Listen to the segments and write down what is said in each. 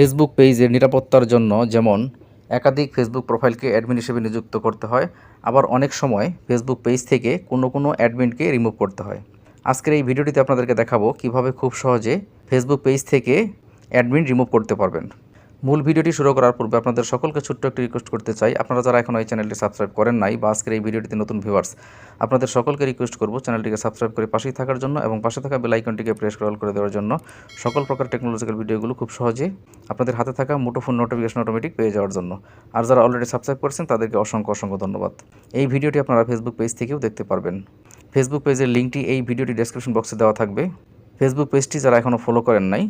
Facebook পেজের নিরাপত্তার জন্য যেমন একাধিক ফেসবুক প্রোফাইলকে অ্যাডমিন হিসেবে নিযুক্ত করতে হয়, আবার অনেক সময় ফেসবুক পেজ থেকে কোনো কোনো অ্যাডমিনকে রিমুভ করতে হয়। আজকের এই ভিডিওটিতে আপনাদেরকে দেখাবো কীভাবে খুব সহজে ফেসবুক পেজ থেকে অ্যাডমিন রিমুভ করতে পারবেন। মূল ভিডিওটি শুরু করার পূর্বে আপনাদের সকলকে ছোট্ট একটি রিকোয়েস্ট করতে চাই। আপনারা যারা এখনও এই চ্যানেলটি সাবস্ক্রাইব করেন নাই বা আজকের এই ভিডিওটিতে নতুন ভিউয়ার্স আপনাদের সকলকে রিকোয়েস্ট করব চ্যানেলটিকে সাবস্ক্রাইব করে পাশেই থাকার জন্য এবং পাশে থাকা বেল আইকনটিকে প্রেস করে করে দেওয়ার জন্য সকল প্রকার টেকনোলজিক্যাল ভিডিওগুলো খুব সহজে আপনাদের হাতে থাকা মুঠোফোন নোটিফিকেশন অটোমেটিক পেয়ে যাওয়ার জন্য। আর যারা অলরেডি সাবস্ক্রাইব করেছেন, তাদেরকে অসংখ্য অসংখ্য ধন্যবাদ। এই ভিডিওটি আপনারা ফেসবুক পেজ থেকেও দেখতে পারবেন। ফেসবুক পেজের লিঙ্কটি এই ভিডিওটি ডেসক্রিপশন বক্সে দেওয়া থাকবে। ফেসবুক পেজটি যারা এখনও ফলো করেন নাই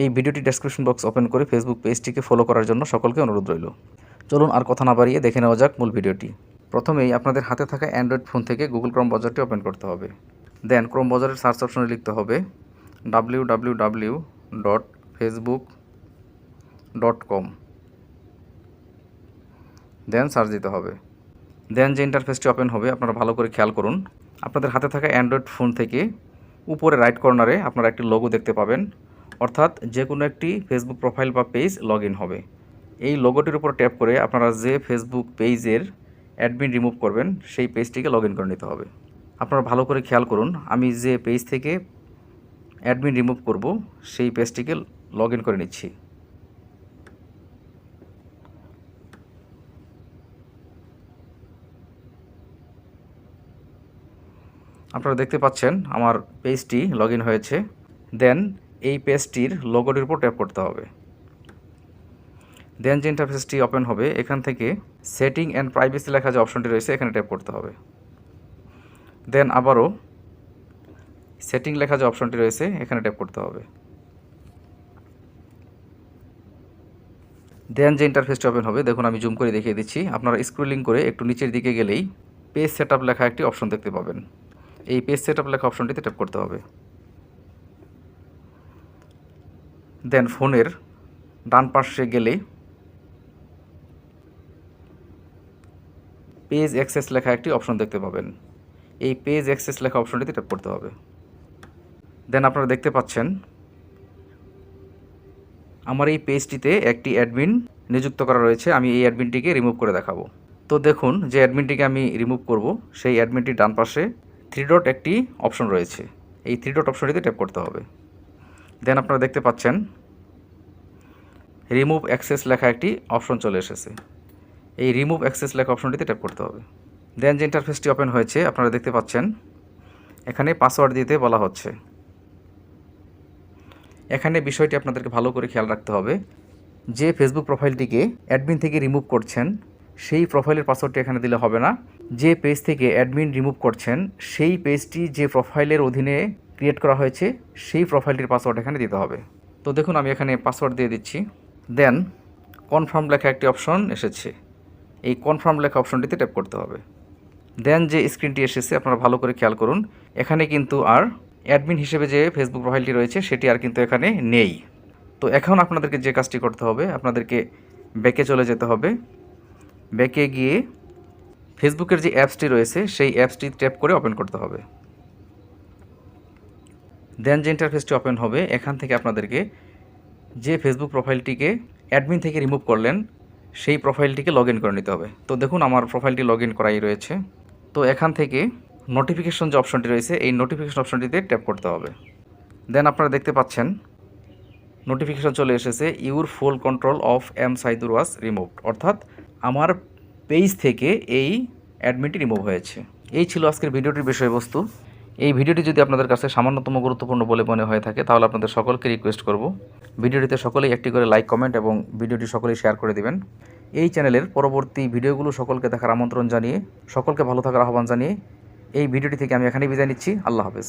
এই ভিডিওটি ডেসক্রিপশন বক্স ওপেন করে ফেসবুক পেজটিকে ফলো করার জন্য সকলকে অনুরোধ রইল। চলুন আর কথা না বাড়িয়ে দেখে নেওয়া যাক মূল ভিডিওটি। প্রথমেই আপনাদের হাতে থাকা অ্যান্ড্রয়েড ফোন থেকে গুগল ক্রোম ব্রাউজারটি ওপেন করতে হবে। দেন ক্রোম ব্রাউজারের সার্চ অপশনে লিখতে হবে W W W dot Facebook dot com then search দিতে হবে। দেন যে ইন্টারফেসটি ওপেন হবে, আপনারা ভালো করে খেয়াল করুন। আপনাদের হাতে থাকা অ্যান্ড্রয়েড ফোন থেকে উপরে রাইট কর্নারে আপনারা একটি লোগো দেখতে পাবেন। অর্থাৎ যে কোনো একটি ফেসবুক প্রোফাইল বা পেজ লগ হবে। এই লোগোটির উপর ট্যাপ করে আপনারা যে ফেসবুক পেজের অ্যাডমিন রিমুভ করবেন, সেই পেজটিকে লগ করে নিতে হবে। আপনারা ভালো করে খেয়াল করুন, আমি যে পেজ থেকে অ্যাডমিন রিমুভ করব, সেই পেজটিকে লগ করে নিচ্ছি। আপনারা দেখতে পাচ্ছেন, আমার পেজটি লগ হয়েছে। দেন এই পেজটির লোগোটির উপর ট্যাপ করতে হবে। দেন যে ইন্টারফেসটি ওপেন হবে, এখান থেকে সেটিং অ্যান্ড প্রাইভেসি লেখা যে অপশনটি রয়েছে, এখানে ট্যাপ করতে হবে। দেন আবারও সেটিং লেখা যে অপশনটি রয়েছে, এখানে ট্যাপ করতে হবে। দেন যে ইন্টারফেসটি ওপেন হবে, দেখুন আমি জুম করে দেখিয়ে দিচ্ছি। আপনারা স্ক্রলিং করে একটু নিচের দিকে গেলেই পেজ সেট লেখা একটি অপশন দেখতে পাবেন। এই পেজ সেট লেখা অপশনটিতে ট্যাপ করতে হবে। দেন ফোনের ডান পাশে গেলে পেজ অ্যাক্সেস লেখা একটি অপশন দেখতে পাবেন। এই পেজ অ্যাক্সেস লেখা অপশনটিতে ট্যাপ করতে হবে। দেন আপনারা দেখতে পাচ্ছেন, আমার এই পেজটিতে একটি অ্যাডমিন নিযুক্ত করা রয়েছে, আমি এই অ্যাডমিনটিকে রিমুভ করে দেখাবো। তো দেখুন, যে অ্যাডমিনটিকে আমি রিমুভ করব, সেই অ্যাডমিনটির ডান পাশে থ্রি ডট একটি অপশন রয়েছে। এই থ্রি ডট অপশনটিতে ট্যাপ করতে হবে। দেন আপনারা দেখতে পাচ্ছেন রিমুভ অ্যাক্সেস লেখা একটি অপশন চলে এসেছে। এই রিমুভ অ্যাক্সেস লেখা অপশনটিতে ট্যাপ করতে হবে। দেন যে ইন্টারফেসটি ওপেন হয়েছে, আপনারা দেখতে পাচ্ছেন, এখানে পাসওয়ার্ড দিতে বলা হচ্ছে। এখানে বিষয়টি আপনাদেরকে ভালো করে খেয়াল রাখতে হবে। যে ফেসবুক প্রোফাইলটিকে অ্যাডমিন থেকে রিমুভ করছেন, সেই প্রোফাইলের পাসওয়ার্ডটি এখানে দিলে হবে না। যে পেজ থেকে অ্যাডমিন রিমুভ করছেন, সেই পেজটি যে প্রোফাইলের অধীনে ক্রিয়েট করা হয়েছে, সেই প্রোফাইলটির পাসওয়ার্ড এখানে দিতে হবে। তো দেখুন, আমি এখানে পাসওয়ার্ড দিয়ে দিচ্ছি। দেন কনফার্ম লেখা একটি অপশন এসেছে। এই কনফার্ম লেখা অপশনটিতে ট্যাপ করতে হবে। দেন যে স্ক্রিনটি এসেছে, আপনারা ভালো করে খেয়াল করুন, এখানে কিন্তু আর অ্যাডমিন হিসেবে যে ফেসবুক প্রোফাইলটি রয়েছে, সেটি আর কিন্তু এখানে নেই। তো এখন আপনাদেরকে যে কাজটি করতে হবে, আপনাদেরকে ব্যাকে চলে যেতে হবে। ব্যাকে গিয়ে ফেসবুকের যে অ্যাপসটি রয়েছে, সেই অ্যাপসটি ট্যাপ করে ওপেন করতে হবে। দেন যে ইন্টারফেসটি ওপেন হবে, এখান থেকে আপনাদেরকে যে ফেসবুক প্রোফাইলটিকে অ্যাডমিন থেকে রিমুভ করলেন, সেই প্রোফাইলটিকে লগ করে নিতে হবে। তো দেখুন, আমার প্রোফাইলটি লগ করাই রয়েছে। তো এখান থেকে নোটিফিকেশন যে অপশনটি রয়েছে, এই নোটিফিকেশন অপশনটিতে ট্যাপ করতে হবে। দেন আপনারা দেখতে পাচ্ছেন নোটিফিকেশন চলে এসেছে your full control of M Saidur was removed অর্থাৎ আমার পেজ থেকে এই অ্যাডমিনটি রিমুভ হয়েছে। এই ছিল আজকের ভিডিওটির বিষয়বস্তু। এই ভিডিওটি যদি আপনাদের কাছে সামান্যতম গুরুত্বপূর্ণ বলে মনে হয়ে থাকে, তাহলে আপনাদের সকলকে রিকোয়েস্ট করব। ভিডিওটিতে সকলেই একটি করে লাইক কমেন্ট এবং ভিডিওটি সকলেই শেয়ার করে দিবেন। এই চ্যানেলের পরবর্তী ভিডিওগুলো সকলকে দেখার আমন্ত্রণ জানিয়ে, সকলকে ভালো থাকার আহ্বান জানিয়ে এই ভিডিওটি থেকে আমি এখানেই বিদায় নিচ্ছি। আল্লাহ হাফেজ।